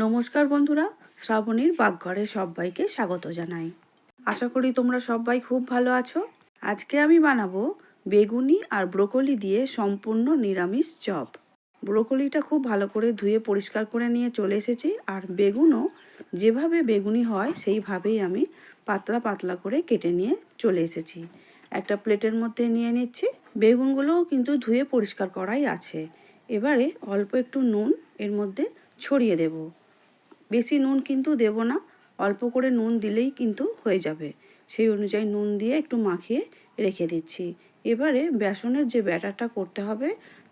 নমস্কার বন্ধুরা, শ্রাবণীর পাকঘরে সবাইকে স্বাগত জানাই। আশা করি তোমরা সবাই খুব ভালো আছো। আজকে আমি বানাবো বেগুনি আর ব্রোকলি দিয়ে সম্পূর্ণ নিরামিষ চপ। ব্রোকলিটা খুব ভালো করে ধুয়ে পরিষ্কার করে নিয়ে চলে এসেছি আর বেগুনও যেভাবে বেগুনি হয় সেইভাবেই আমি পাতলা পাতলা করে কেটে নিয়ে চলে এসেছি। একটা প্লেটের মধ্যে নিয়ে নিচ্ছি। বেগুনগুলোও কিন্তু ধুয়ে পরিষ্কার করাই আছে। এবারে অল্প একটু নুন এর মধ্যে ছড়িয়ে দেব। বেশি নুন কিন্তু দেব না। অল্প করে নুন দিলেই কিন্তু হয়ে যাবে। সেই অনুযায়ী নুন দিয়ে একটু মাখিয়ে রেখে দিচ্ছি। এবারে বেসনের যে ব্যাটারটা করতে হবে,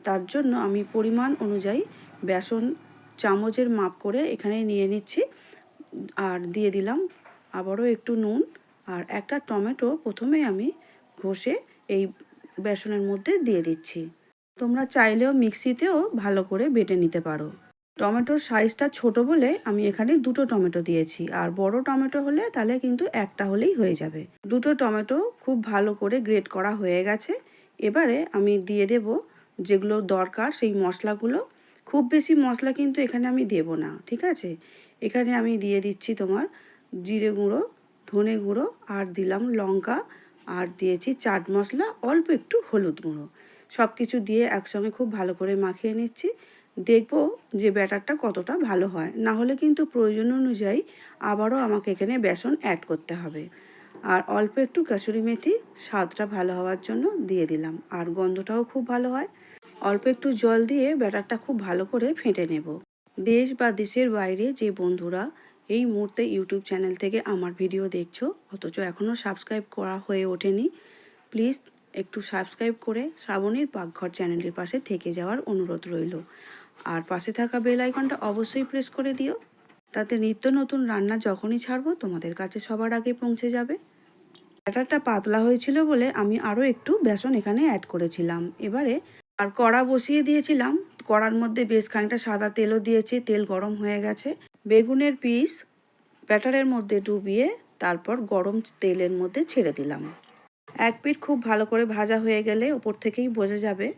তার জন্য আমি পরিমাণ অনুযায়ী বেসন চামচের মাপ করে এখানে নিয়ে নিচ্ছি। আর দিয়ে দিলাম আবারও একটু নুন। আর একটা টমেটো প্রথমে আমি ঘষে এই বেসনের মধ্যে দিয়ে দিচ্ছি। তোমরা চাইলেও মিক্সিতেও ভালো করে বেটে নিতে পারো। টমেটোর সাইজটা ছোট বলে আমি এখানে দুটো টমেটো দিয়েছি। আর বড় টমেটো হলে তাহলে কিন্তু একটা হলেই হয়ে যাবে। দুটো টমেটো খুব ভালো করে গ্রেট করা হয়ে গেছে। এবারে আমি দিয়ে দেব যেগুলো দরকার সেই মশলাগুলো। খুব বেশি মশলা কিন্তু এখানে আমি দেব না, ঠিক আছে? এখানে আমি দিয়ে দিচ্ছি তোমার জিরে গুঁড়ো, ধনে গুঁড়ো আর দিলাম লঙ্কা। আর দিয়েছি চাট মশলা, অল্প একটু হলুদ গুঁড়ো। সব কিছু দিয়ে একসঙ্গে খুব ভালো করে মাখিয়ে নিচ্ছি। দেখব যে ব্যাটারটা কতটা ভালো হয়। না হলে কিন্তু প্রয়োজন অনুযায়ী আবারও আমাকে এখানে বেসন অ্যাড করতে হবে। আর অল্প একটু কাসুরি মেথি, স্বাদটা ভালো হওয়ার জন্য দিয়ে দিলাম। আর গন্ধটাও খুব ভালো হয়। অল্প একটু জল দিয়ে ব্যাটারটা খুব ভালো করে ফেটে নেব। দেশ বা দেশের বাইরে যে বন্ধুরা এই মুহূর্তে ইউটিউব চ্যানেল থেকে আমার ভিডিও দেখছ, অথচ এখনও সাবস্ক্রাইব করা হয়ে ওঠেনি, প্লিজ একটু সাবস্ক্রাইব করে শ্রাবণীর পাকঘর চ্যানেলের পাশে থেকে যাওয়ার অনুরোধ রইল। আর পাশে থাকা বেল আইকনটা অবশ্যই প্রেস করে দিও। তাতে নিত্য নতুন রান্না যখনই ছাড়বো, তোমাদের কাছে সবার আগে পৌঁছে যাবে। ব্যাটারটা পাতলা হয়েছিল বলে আমি আরও একটু বেসন এখানে অ্যাড করেছিলাম। এবারে আর কড়া বসিয়ে দিয়েছিলাম। কড়ার মধ্যে বেশ খানিকটা সাদা তেলও দিয়েছি, তেল গরম হয়ে গেছে। বেগুনের পিস ব্যাটারের মধ্যে ডুবিয়ে তারপর গরম তেলের মধ্যে ছেড়ে দিলাম। এক পিঠ খুব ভালো করে ভাজা হয়ে গেলে ওপর থেকেই বোঝা যাবে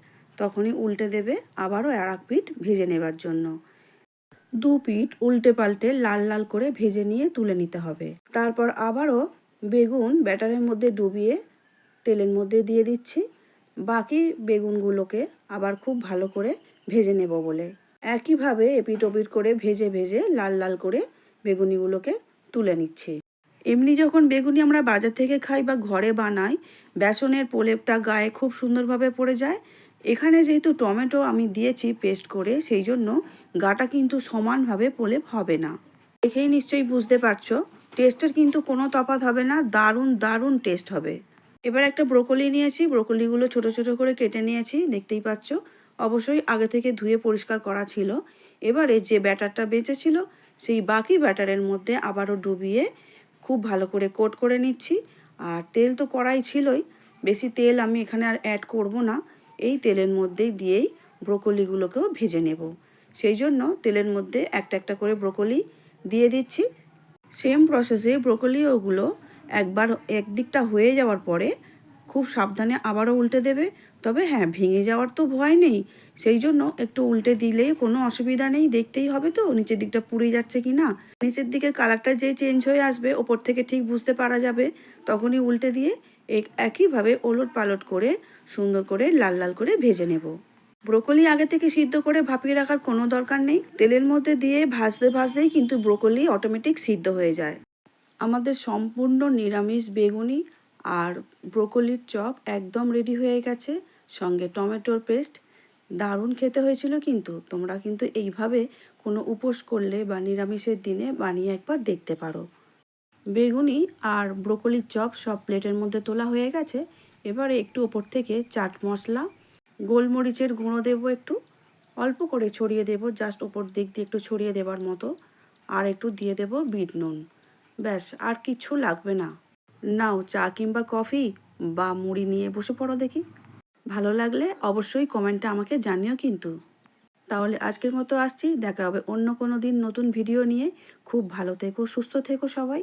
তখনই উল্টে দেবে আবারও আর এক পিঠ ভেজে নেবার জন্য। দু পিঠ উল্টে পাল্টে লাল লাল করে ভেজে নিয়ে তুলে নিতে হবে। তারপর আবারও বেগুন ব্যাটারের মধ্যে ডুবিয়ে তেলের মধ্যে দিয়ে দিচ্ছি। বাকি বেগুনগুলোকে আবার খুব ভালো করে ভেজে নেব বলে। একইভাবে এপিট ওপিট করে ভেজে ভেজে লাল লাল করে বেগুনিগুলোকে তুলে নিচ্ছি। এমনি যখন বেগুনি আমরা বাজার থেকে খাই বা ঘরে বানাই, বেসনের প্রলেপটা গায়ে খুব সুন্দরভাবে পড়ে যায় এখানে যেহেতু টমেটো আমি দিয়েছি পেস্ট করে, সেই জন্য গাটা কিন্তু সমানভাবে পোলে হবে না। দেখেই নিশ্চয়ই বুঝতে পারছ, টেস্টের কিন্তু কোনো তফাৎ হবে না, দারুণ দারুণ টেস্ট হবে। এবার একটা ব্রোকলি নিয়েছি, ব্রোকলিগুলো ছোট ছোট করে কেটে নিয়েছি, দেখতেই পাচ্ছ। অবশ্যই আগে থেকে ধুয়ে পরিষ্কার করা ছিল। এবারে যে ব্যাটারটা বেঁচেছিল সেই বাকি ব্যাটারের মধ্যে আবারও ডুবিয়ে খুব ভালো করে কোট করে নিচ্ছি। আর তেল তো কড়াই ছিলই, বেশি তেল আমি এখানে আর অ্যাড করব না। এই তেলের মধ্যেই দিয়েই ব্রোকলিগুলোকেও ভেজে নেব। সেই জন্য তেলের মধ্যে একটা একটা করে ব্রোকলি দিয়ে দিচ্ছি। সেম প্রসেসে ব্রোকলি ওগুলো একবার একদিকটা হয়ে যাওয়ার পরে খুব সাবধানে আবারও উল্টে দেবে। তবে হ্যাঁ ভেঙে যাওয়ার তো ভয় নেই। সেই জন্য একটু উল্টে দিলে কোনো অসুবিধা নেই, দেখতেই হবে তো নিচের দিকটা পুড়ে যাচ্ছে কি না। নিচের দিকের কালারটা যেই চেঞ্জ হয়ে আসবে, ওপর থেকে ঠিক বুঝতে পারা যাবে। তখনই উল্টে দিয়ে একইভাবে ওলট পালট করে সুন্দর করে লাল লাল করে ভেজে নেব। ব্রোকলি আগে থেকে সিদ্ধ করে ভাপিয়ে রাখার কোনো দরকার নেই। তেলের মধ্যে দিয়ে ভাজতে ভাজতেই কিন্তু ব্রোকলি অটোমেটিক সিদ্ধ হয়ে যায়। আমাদের সম্পূর্ণ নিরামিষ বেগুনি আর ব্রোকলির চপ একদম রেডি হয়ে গেছে। সঙ্গে টমেটোর পেস্ট। দারুণ খেতে হয়েছিল কিন্তু। তোমরা কিন্তু এইভাবে কোনো উপোস করলে বা নিরামিষের দিনে বানিয়ে একবার দেখতে পারো। বেগুনি আর ব্রোকলির চপ সব প্লেটের মধ্যে তোলা হয়ে গেছে। এবারে একটু ওপর থেকে চাট মশলা, গোলমরিচের গুঁড়ো দেবো একটু, অল্প করে ছড়িয়ে দেবো, জাস্ট ওপর দিক দিয়ে একটু ছড়িয়ে দেবার মতো, আর একটু দিয়ে দেবো বিট নুন। ব্যাস, আর কিছু লাগবে না। নাও চা কিংবা কফি বা মুড়ি নিয়ে বসে পড়ো দেখি। ভালো লাগলে অবশ্যই কমেন্টে আমাকে জানিও কিন্তু। তাহলে আজকের মতো আসছি, দেখা হবে অন্য কোনো দিন নতুন ভিডিও নিয়ে। খুব ভালো থেকো, সুস্থ থেকো সবাই।